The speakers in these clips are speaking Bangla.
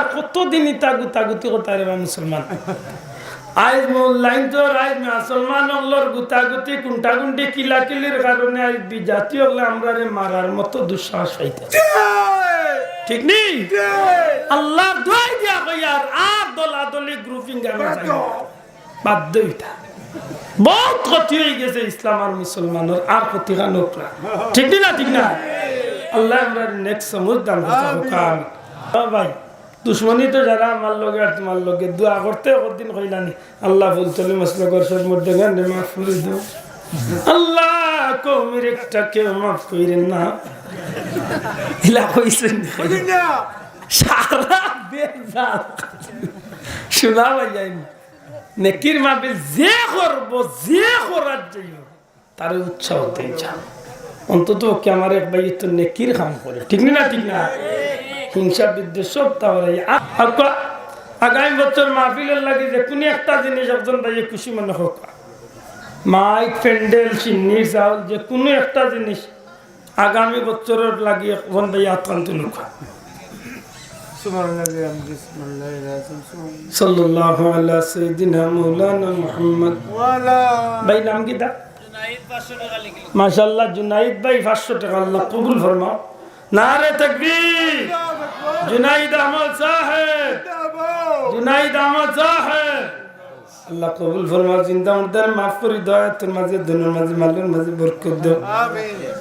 কতদিন তাগু তাগুতি কথা রে বা মুসলমান? আজ লাইন তো আজ মুসলমান হলর গুতাগুতি কুন্টা কুন্টি কিলা কিলির কারণে আজ বিজাতি হলে আমরা মারার মতো দুঃসাহস পাইতে ঠিক নেই আল্লাহ দোয়াই দিয়া কই আর আর দলাদলি গ্রুপিং বাধ্য এটা বহুত ক্ষতি হয়ে গেছে ইসলাম আর মুসলমানের, আর ক্ষতি না। ঠিক না ঠিক না? আল্লাহ আমরা নেক্সট সমুদ দাম ভাই। দুশ্মনী তো যারা আমার লগে আর তোমার লগে দোয়া করতে কদিন কইলানি আল্লাহ ফুল তলি মসলা করছে মধ্যে গান মাফ করে দিও। আল্লাহ কৌমির একটা কেউ মাফ কইরেন না। ইলা কইছেন সারা বেজাল শোনা যায়নি নেকির মাপে যে করব যে করার যাইব তার উৎসাহ দেই যাও অন্তত ওকে আমার এক ভাই তো নেকির কাম করে। ঠিক না ঠিক না? হিংসা বিদ্বেষ সব তাহলে আগামী বছর মাহফিলের লাগে যে কোনো একটা জিনিস একজন ভাই খুশি মনে হোক। মাইক প্যান্ডেল চিন্নি চাউল যে কোনো একটা জিনিস আগামী বছরের লাগে একজন ভাই আতকান্ত লোক সাল্লাল্লাহু আলা সাইয়্যিদিনা মাওলানা মুহাম্মদ। ভাই নাম কি দা মাশাআল্লাহ জুনাইদ ভাই 500 টাকা আল্লাহ কবুল ফরমাও। নারে তাকবীর। জুনাইদ আহমদ সাহেব। জুনাইদ আহমদ সাহেব। আল্লাহ কবুল ফরমাও জিন্দা মুর্দার মাফ করে দাও তোর মাঝে দুনের মাঝে মালের মাঝে বরকত দাও।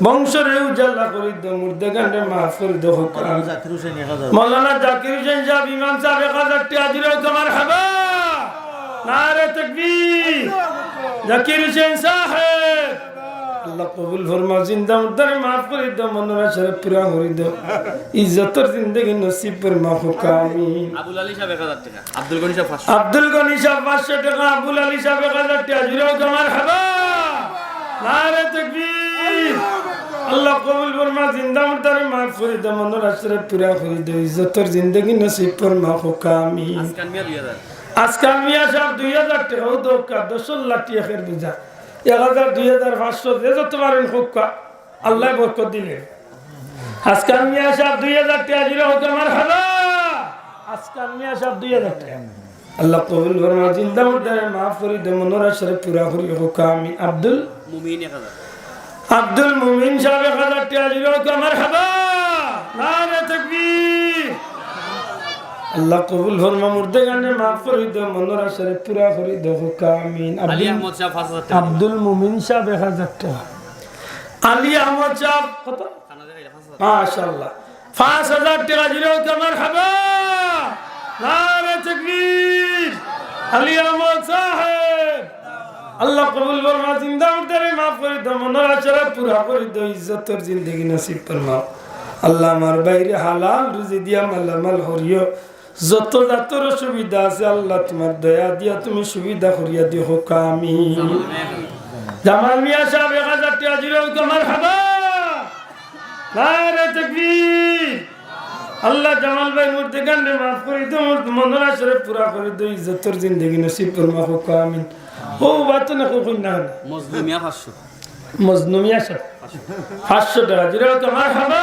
বংশরে উজালা করে দাও মুর্দা গান্ডে মাফ করে দাও মৌলানা জাকির হোসেন সাহেব ইমাম সাহেব এক হাজার টাকা দিল তোমার খাবা। নারে তাকবীর। জাকির হোসেন সাহেব। আল্লাহ কবুল ফরমা জিন্দা মুদ্দার মাফ করে দাও মনোরা পুরা করে দাও। ইজ্জতর জিন্দগি নসিব পর মাফ কামি আবুল আলী সাহেব এক হাজার টাকা আব্দুল গনি সাহেব পাঁচশো। আব্দুল গনি সাহেব পাঁচশো টাকা আবুল আলী সাহেব এক হাজার টাকা। দিল তোমার খাবা। নারে তাকবীর। আল্লাহ কবুল ফরমা জিন্দা মুদ্দার মাফ করে দাও মনোরা সাহেব পুরা করে দাও। ইজ্জতর জিন্দগি নসিব পর মাফ কামি আসকান মিয়া দুই হাজার। আজকাল মিয়া সাহেব দুই হাজার টাকা ও দোকা দশ লাখ টাকা বুঝা। এক হাজার দুই হাজার পাঁচশো যে যত পারেন হোকা আল্লাহ বরকত দিলে আজকাল মিয়া সাহেব দুই হাজার টাকা দিলে হোক আমার আজকাল দুই হাজার টাকা। আল্লাহ কবুল ফরমা জিন্দা মুর্দারে মাফ করি দে মনোরা সাহেব পুরা করি হোক আমি আব্দুল মুমিন এক হাজার। আব্দুল মুমিন সাহেব এক হাজার টাকা দিলে হোক আমার তাকবীর। আল্লাহ কবুল ফরমা মুর্দে গানে মাফ করি দে মনোরা সাহেব পুরা করি দে আব্দুল মুমিন এক হাজার টাকা। আলী আহমদ কত? পাঁচ হাজার টাকা দিল তোমার খাবা নারে তাকবীর। আলী আহমদ সাহেব। আল্লাহ কবুল ফরমা জিন্দা মুর্দারে মাফ করে দাও মনের পুরা করে দাও ইজ্জতের জিন্দগি নসিব ফরমাও। আল্লাহ আমার বাইরে হালাল রুজি দিয়া মালামাল হরিও যত জাতর সুবিধা আছে আল্লাহ তোমার দয়া দিয়া তুমি সুবিধা করিয়া দিও হোক আমি জামাল মিয়া সাহেব এক হাজার টাকা তোমার খাবা আল্লাহ জামাল ভাই মূর্তি গান্ডে মাফ করে দিও মন্দর আসরে পুরা করে দিও ইজ্জতের জিন্দগি নসিব ফরমা হোক আমিন। ও বাত না কো না মজলুম মিয়া পাঁচশো। মজনুমিয়া সাহেব পাঁচশো টাকা দিল তোমার খাবা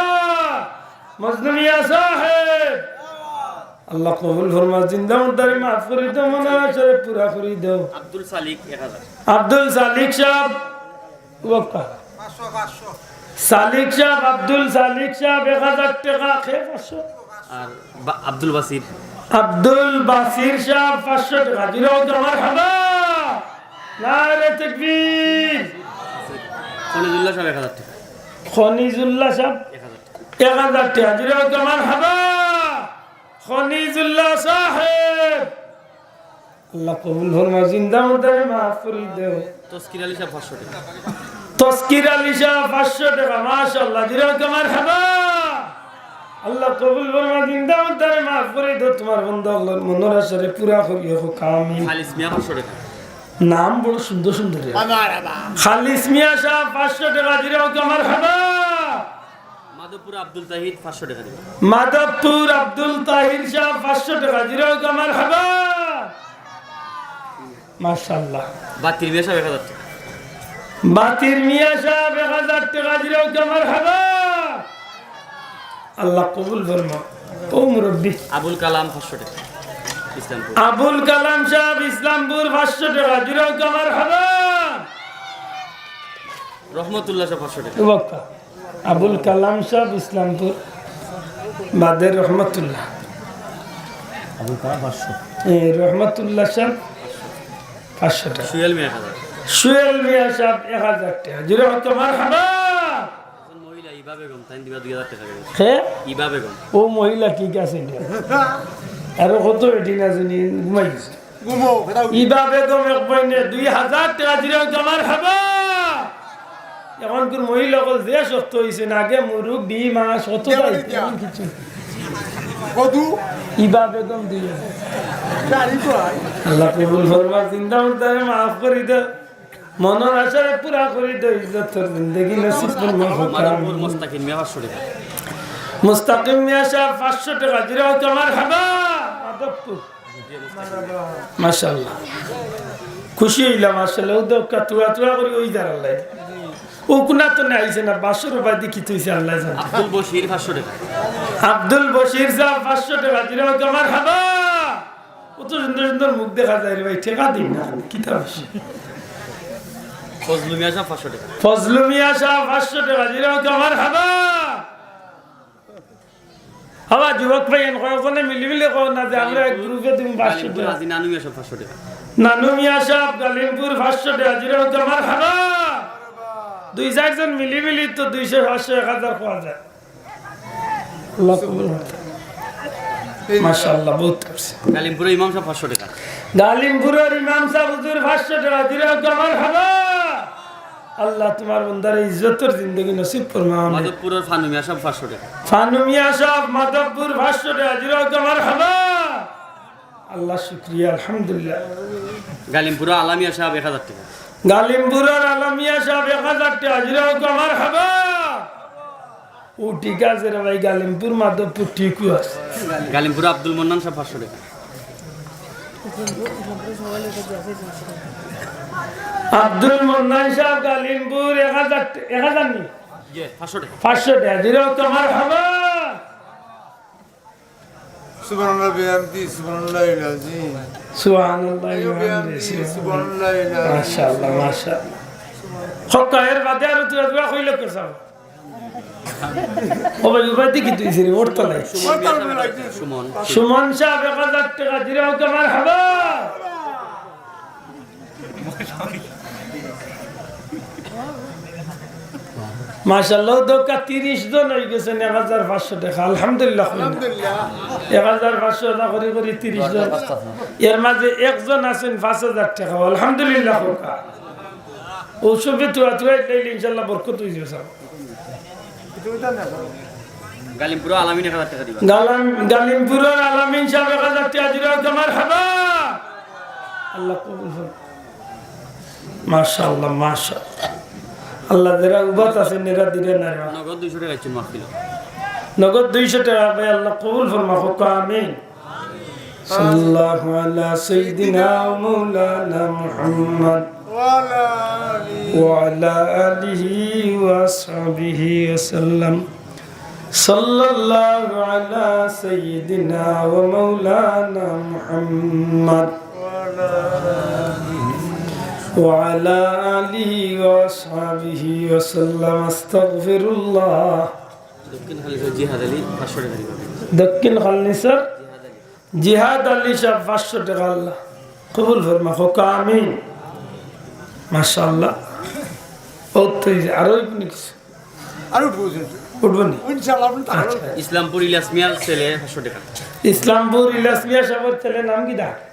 মজনুমিয়া সাহেব আল্লাহ কবুল ফরমা জিন্দা মাফ করে দিও আসরে পুরা করে দিও। আব্দুল সালিক আব্দুল সালিক সাহেব ওকা সালিক সাহেব আব্দুল সালিক সাহেব এক হাজার টাকা খেয়ে পাঁচশো। আর আব্দুল বাসির। আব্দুল বাসির সাহেব পাঁচশো টাকা। দিল তোমার খাবা। নারে তাকবীর। খলিদুল্লাহ সাহেব এক হাজার টাকা। খনিজুল্লাহ সাহেব এক হাজার টাকা। তোমার খাবা। খনিজুল্লাহ সাহেব। আল্লাহ কবুল ফরমা জিন্দা মুদারে মাফ করে দেও। তসকির আলী সাহেব পাঁচশো টাকা। তস্কির আলী শাহ পাঁচশো টাকা মাশাল্লাহ দিল তোমার খাবা আল্লাহ কবুল ফরমা জিন্দা মুদারে মাফ করে দেও। তোমার বন্ধু আল্লাহর মনোর আশারে পুরা করিও হোক আমিন খালিস মিয়া টাকা। নাম বড় সুন্দর সুন্দর। খালিস মিয়া শাহ পাঁচশো টাকা দিল তোমার খাবা মাধবপুর আব্দুল তাহিদ পাঁচশো টাকা দেবে। মাধবপুর আব্দুল তাহির শাহ পাঁচশো টাকা। দিল তোমার খাবা মাশাল্লাহ বাতির মিয়া সাহেব এক হাজার টাকা। বাতির মিয়া সাহেব এক হাজার টাকা। দিল তোমার খাবা আল্লাহ কবুল ফরমা ও মুরব্বী। আবুল কালাম পাঁচশো টাকা। আবুল কালাম সাহেব ইসলামপুর পাঁচশো টাকা। জিরো কামার হাবা রহমতুল্লাহ সাহেব পাঁচশো টাকা। আবুল কালাম সাহেব ইসলামপুর বাদের রহমতুল্লাহ। রহমতুল্লাহ সাহেব পাঁচশো টাকা। সুয়েল মিয়া সুয়েল মিয়া সাহেব এক হাজার টাকা। জিরো কামার হাবা একজন মহিলা ও কি আছে আর কত এটি না জানি ঘুমাই গেছে। ইবা বেগম এক বইনে দুই হাজার টাকা দিলে জমার খাবা এখন কোন মহিলা কল যে সত্য হয়েছে আগে মুরুখ দি মাস এমন কিছু। ইবা বেগম দুই হাজার আল্লাহ কবুল ফরমা জিন্দা মুর্দারে মাফ করি দে। মনের আশারে পুরা করি দে ইজ্জত তোর জিন্দগি নসিব ফরমা মাদারপুর হোক মিয়া পাঁচশো টাকা মুস্তাকিম মিয়া সাহেব পাঁচশো টাকা জিরো তোমার খাবা। মাধবপুর। মাশাল্লাহ খুশি হইলাম আসলে ও দোকা তুয়া তুয়া করে ওই যার আল্লাহ ও তো না আইছে না বাসর রূপায় দেখি আল্লাহ জানে। আব্দুল বশির পাঁচশো টাকা। আব্দুল বশির সাহেব পাঁচশো টাকা জিরো তোমার খাবা। কত সুন্দর সুন্দর মুখ দেখা যায় রে ভাই ঠেকা দিন না কিতাব ফজলু মিয়া পাঁচশো টাকা। ফজলু মিয়া পাঁচশো টাকা জিরো তোমার খাবা। হবা যুবক ভাই মিলি মিলি কো না যে আমরা এক গ্রুপে তুমি পাঁচশো টাকা। নানু মিয়া সাহেব গালিমপুর পাঁচশো টাকা খাবা। দুই চারজন মিলি মিলি তো দুইশো পাঁচশো এক হাজার পাওয়া যায়। আল্লাহ কবুল করুন। মাশাআল্লাহ বহুত করছে গালিমপুরে ইমাম সাহেব পাঁচশো টাকা। গালিমপুরের ইমাম সাহেব হুজুর পাঁচশো টাকা। জিরো তোমার খাবা আল্লাহ তোমার বন্দার ইজ্জতর জিন্দগি নসিব ফরমা মাধবপুরের ফানু মিয়া সাহেব পাঁচশো টাকা। ফানু মিয়া সাহেব মাধবপুর টাকা। আল্লাহ শুক্রিয়া আলহামদুলিল্লাহ। গালিমপুরে আলামিয়া সাহেব এক হাজার টাকা। গালিমপুরের আলমিয়া সাহেব এক হাজার টাকা তোমার খাবা। ও ঠিক আছে রে ভাই গালিমপুর মাধবপুর ঠিকই আছে। গালিমপুরে আব্দুল মন্নান সাহেব পাঁচশো টাকা। আব্দুল মন্নান সাহেব গালিমপুর এক হাজার এক হাজার নি? পাঁচশো টাকা। পাঁচশো টাকা জিরো তোমার খাবা। সুবহানাল্লাহ বিহামদি সুবহানাল্লাহ আলাজিম সুবহানাল্লাহ বিহামদি সুবহানাল্লাহ। আলাজিম মাশাআল্লাহ মাশাআল্লাহ। এর বাদে আর তুই আদবা কইল কে সাব ও ভাই তুই সিরি ওরতো নাই সুমন সাহেব এক হাজার টাকা। সুমন সাহেব এক হাজার টাকা জিরো তোমার খাবা মাশাল্লাহ দোকা তিরিশ জন হয়ে গেছেন এক হাজার পাঁচশো টাকা। আলহামদুলিল্লাহ। এক হাজার পাঁচশো টাকা করে করে তিরিশ জন। এর মাঝে একজন আছেন পাঁচ হাজার টাকা। আলহামদুলিল্লাহ ঔষধে তুয়া তুয়া লাইলে ইনশাল্লাহ বরকত হয়ে যাবে গালিমপুরের আলামিন সাহেব এক হাজার টাকা তোমার আল্লাহ করুন মাশাআল্লাহ মাশাআল্লাহ। আল্লাহ যারা উবাত আছে নেরা দিলে না রে। নগদ দুইশো টাকা ইচ্ছুন মাহফিল নগদ দুইশো টাকা ভাই আল্লাহ কবুল ফরমা হোক আমিন সাল্লাল্লাহু আলা সাইয়্যিদিনা ওয়া মাওলানা মুহাম্মদ ওয়ালা আলি وعلى آله وأصحابه وسلم صلى الله على سيدنا ومولانا محمد وعلى آله وأصحابه وسلم استغفر الله দক্ষিণ খালিদ জিহাদ আলী পাঁচশো টাকা দিবা দক্ষিণ খালনি স্যার জিহাদ আলী সাহেব পাঁচশো টাকা আল্লাহ কবুল ফরমা হোক আমিন মাশাআল্লাহ ও তো আরো কিছু আর বুঝুন উঠবো নি ইনশাআল্লাহ আপনি তাহলে আচ্ছা ইসলামপুর ইলিয়াস মিয়ার ছেলে পাঁচশো টাকা ইসলামপুর ইলাসমিয়া সাহেবের ছেলে নাম কি দা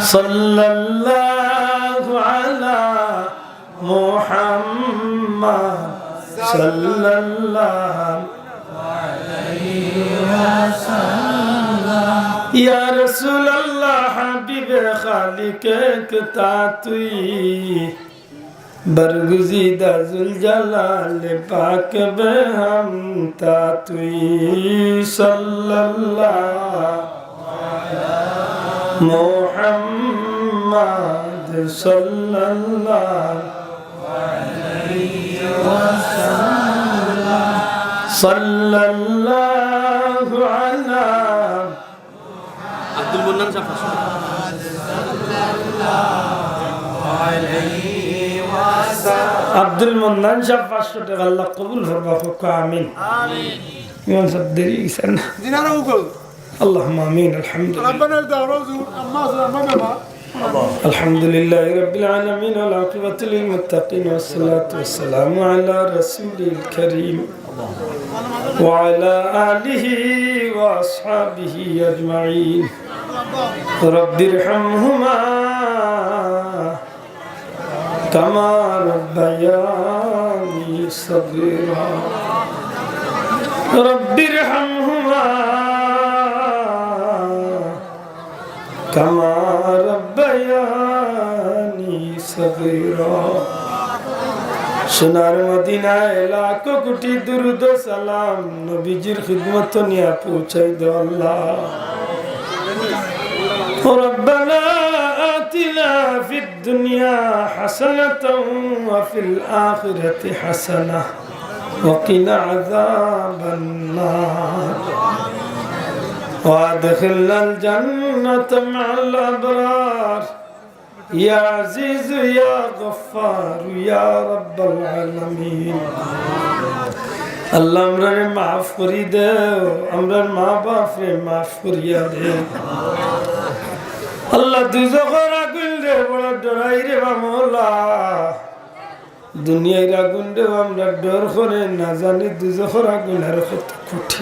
صلى الله على محمد. صلى الله عليه وسلم. يا رسول الله حبيب خالقك تعطي الجلال ذوالجلال بهم بے صلى الله عليه وسلم মুহাম্মদ সাল্লাল্লাহু সাল্লাল্লাহু আলা আব্দুল মুন্নান টাকা আব্দুল মন্নান সাহেব পাঁচশো টাকা আল্লাহ কবুল করবা হোক আমিন। ইমান সাহেব দেরি গেছে اللهم آمين الحمد لله. ربنا الحمد لله رب العالمين والعاقبة للمتقين والصلاة والسلام على رسول الكريم. وعلى آله وأصحابه أجمعين. رب ارحمهما كما ربياني صغيرا. رب ارحمهما كما ربياني صغيرا সোনার মদিনায় লাখো কোটি দুরুদ ও সালাম নবীজির খিদমত নিয়ে পৌঁছাই দে আল্লাহ ربنا آتنا في الدنيا حسنة وفي الآخرة حسنة وقنا عذاب النار وادخلنا الجنة مع الأبرار يا عزيز يا غفار يا رب العالمين আল্লাহ আমরার মাফ করি দেও আমরার মা বাপরে মাফ করিয়া দে আল্লাহ দুজখর আগুন রে বড় ডরাই রে মামলা দুনিয়ার আগুন রে আমরা ডর করে না জানি দুজখর আগুন আর কত কুঠি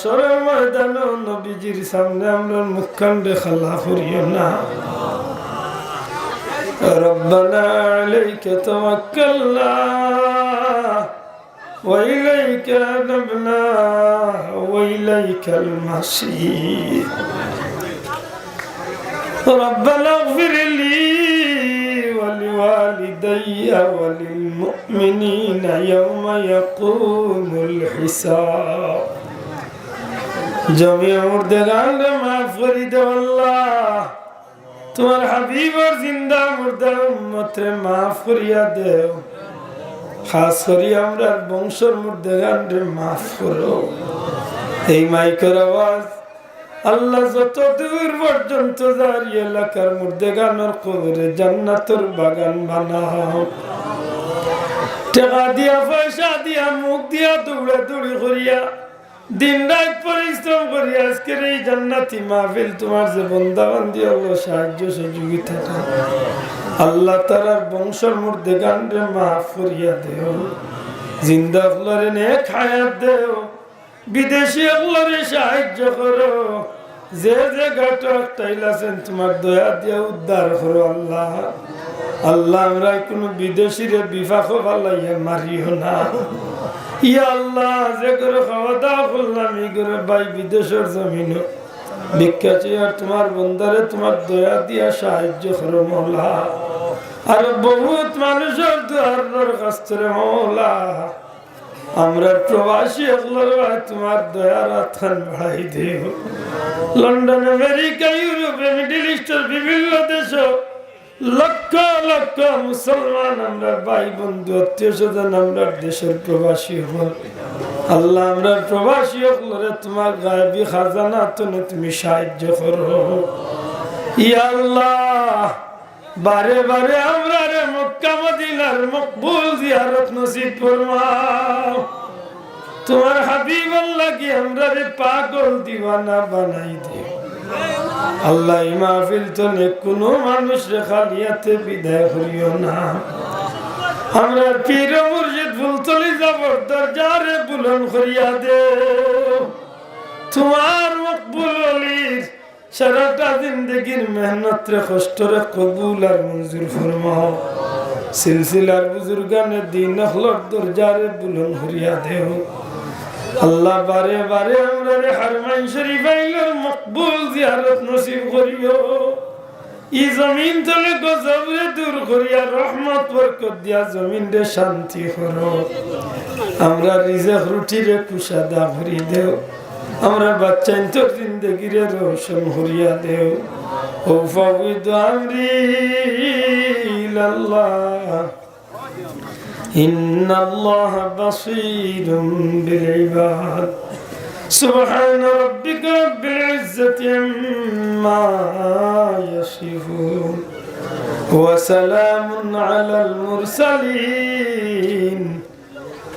সরের ময়দান নবীজির সামনে আমরা মুখকাণ্ডে খালা করিও না ربنا عليك توكلنا وإليك نبنا وإليك المصير ربنا اغفر لي ولوالدي وللمؤمنين يوم يقوم الحساب জমি মুর্দাগান্ড মাফ করে দে আল্লাহ। তোমার হাবিবর জিন্দা মুর্দা উম্মতরে মাফ করিয়া দেও। খাস করি আমরা বংশর মুর্দাগান্ডে মাফ করো। এই মাইকের আওয়াজ আল্লাহ যত দূর পর্যন্ত এলাকার এলাকার মুর্দাগানোর কবরে জান্নাতর বাগান বানাও। টাকা দিয়া পয়সা দিয়া মুখ দিয়া দৌড়া দৌড়ি করিয়া দিন রাত পরিশ্রম করি, আজকের এই জান্নাতি মাহফিল তোমার যে বন্দাবান্দি, আল্লাহ সাহায্য সহযোগিতা আল্লাহ তারার বংশর মধ্যে গান্ডে মাফ করিয়া দেও। জিন্দা ফলরে নে খায়া দেও। বিদেশি আল্লাহরে সাহায্য করো। যে যে ঘাট টাইলাছেন তোমার দয়া দিয়া উদ্ধার করো আল্লাহ। আল্লাহ, আমরা কোনো বিদেশিরে বিফাক ভালাইয়া মারিও না। আল্লাহ, যে জমিন তোমার দয়া দিয়া সাহায্য আর বহুত মানুষের দুয়ার কাছ থেকে মৌলা। আমরা প্রবাসী তোমার দয়ার বাড়াই লন্ডন, আমেরিকা, ইউরোপে, মিডিল ইস্টের বিভিন্ন দেশ লক্ষ লক্ষ মুসলমান আমরা ভাই বন্ধু আত্মীয় স্বজন আমরা দেশের প্রবাসী হল আল্লাহ, আমরা প্রবাসী হলে তোমার গায়বী খাজানা তুমি তুমি সাহায্য করো। ইয়া আল্লাহ, বারে বারে আমরা মক্কা মদিনার মকবুল জিয়ারত নসিব ফরমাও। তোমার হাবিব আল্লাহ কি আমরা রে পাগল দিওয়ানা বানাই আল্লাহ মাহফিল তো কোনো মানুষ খালিয়াতে বিদায় না। আমরা পীর ফুলতলি যাবর দরজারে বুলন করিয়া দে তোমার মকবুল অলির সারাটা জিন্দগির মেহনত রে কষ্ট রে কবুল আর মঞ্জুর ফরমাও। সিলসিলার বুজুর্গানে দিন হলর দরজারে বুলন করিয়া দেও আল্লাহ বারে বারে আমরা হারমাইন শরীফ মকবুল জিয়ারত নসিব করিও। ই জমিন তলে গজবরে দূর করিয়া রহমত, বরকত দিয়া জমিন রে শান্তি করো। আমরা রিজেক রুটি রে কুশাদা ভরি দেও। আমরা বাচ্চাইন তোর জিন্দগি রে রোশন হরিয়া দেও ও ফাবিদ আমরি ইলাল্লাহ إن الله بصير بالعباد سبحان ربك رب العزة عما يصفون وسلام على المرسلين